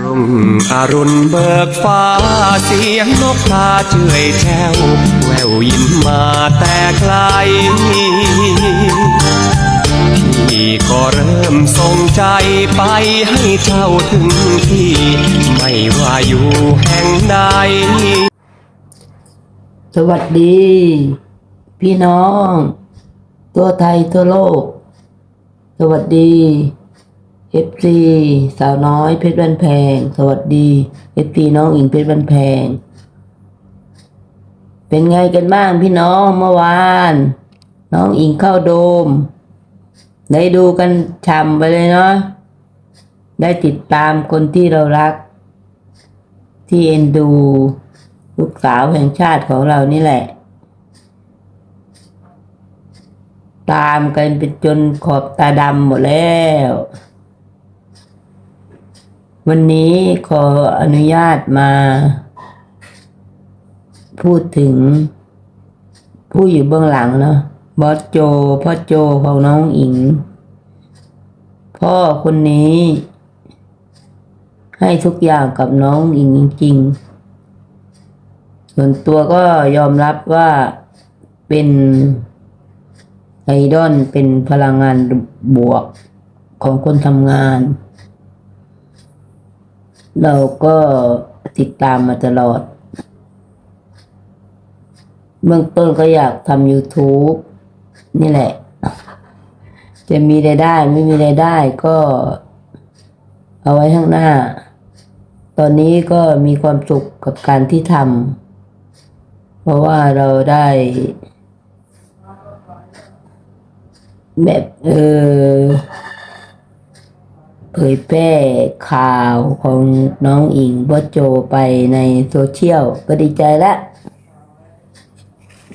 รุ่งอรุณเบิกฟ้าเสียงนกพาเฉอยแจ้วแววยินมาแต่ไกลพี่ก็เริ่มส่งใจไปให้เจ้าถึงที่ ไม่ว่าอยู่แห่งใด สวัสดี พี่น้อง ตัวไทยทั่วโลก สวัสดี เอฟซีสาวน้อยเพชรบันแพง สวัสดีเอฟซีน้องอิงเพชรบันแพง เป็นไงกันบ้างพี่น้องเมื่อวาน น้องอิงเข้าโดม ได้ดูกันช่ำไปเลยเนาะได้ติดตามคนที่เรารัก ที่เอ็นดู ลูกสาวแห่งชาติของเรานี่แหละ ตามกันเป็นจนขอบตาดำหมดแล้ว วันนี้ขออนุญาตมา พูดถึง ผู้อยู่เบื้องหลังเนาะบอสโจพ่อโจของน้องอิง พ่อคนนี้ ให้ทุกอย่างกับน้องอิงจริงๆส่วนตัวก็ยอมรับว่าเป็นไอดอลเป็นพลังงานบวกของคนทำงาน เราก็ติดตามมาตลอด เบื้องต้นก็อยากทำ YouTube นี่แหละ จะมีรายได้ไม่มีรายได้ก็ เอาไว้ข้างหน้า ตอนนี้ก็มีความสุขกับการที่ทำเพราะว่าเราได้แบบเออ เผยแพร่ข่าวของน้องอิงบอโจไปในโซเชียลก็ดีใจแล้ว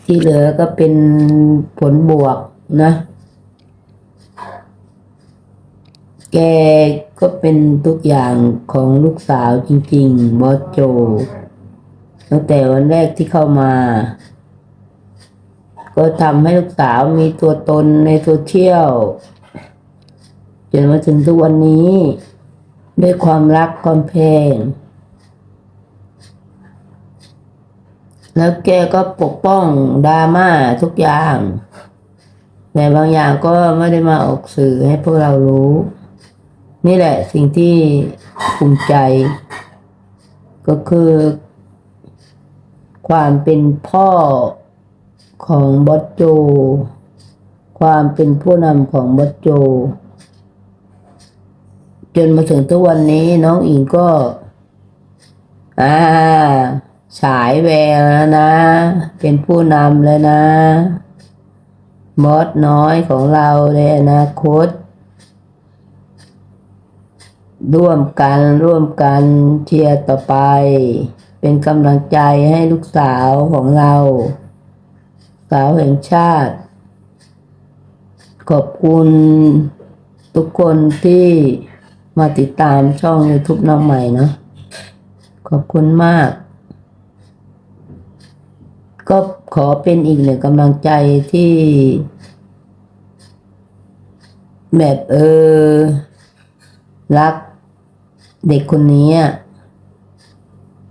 ที่เหลือก็เป็นผลบวกนะ แกก็เป็นทุกอย่างของลูกสาวจริง ๆ บอโจ ตั้งแต่วันแรกที่เข้ามา ก็ทำให้ลูกสาวมีตัวตนในโซเชียล จนมาถึงทุกวันนี้ ด้วยความรักความเพงแล้วแกก็ปกป้องดราม่าทุกอย่าง แต่บางอย่างก็ไม่ได้มาออกสื่อให้พวกเรารู้ นี่แหละสิ่งที่ภูมิใจ ก็คือ ความเป็นพ่อของบอสโจ ความเป็นผู้นำของบอสโจ จนมาถึงทุกวันนี้น้องอิงก็ อ่า ฉายแววแล้วนะ เป็นผู้นำเลยนะบอสน้อยของเราในอนาคต ร่วมกันร่วมกันเชียร์ต่อไป เป็นกำลังใจให้ลูกสาวของเรา สาวแห่งชาติ ขอบคุณทุกคนที่ มาติดตามช่อง YouTube น้องใหม่เนาะขอบคุณมาก ก็ขอเป็นอีกหนึ่งกำลังใจที่แบบเออ รักเด็กคนนี้อะ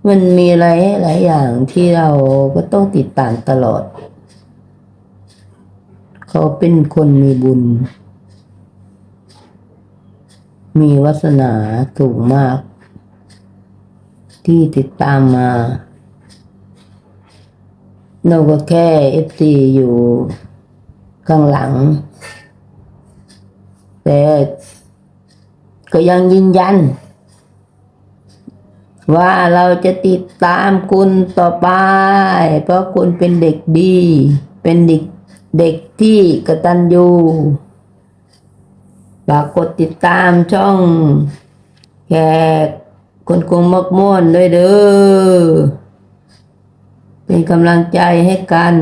มันมีอะไรหลายอย่างที่เราก็ต้องติดตามตลอด เขาเป็นคนมีบุญ มีวาสนาสูงมาก ที่ติดตามมา เราก็แค่เอฟซีอยู่ข้างหลัง แต่ก็ยังยืนยัน ว่าเราจะติดตามคุณต่อไป เพราะคุณเป็นเด็กดี เป็นเด็กเด็กที่กตัญญู ฝากกดติดตามช่องแขกคนกรุงมักม่วนด้วยเด้อเป็นกำลังใจให้กัน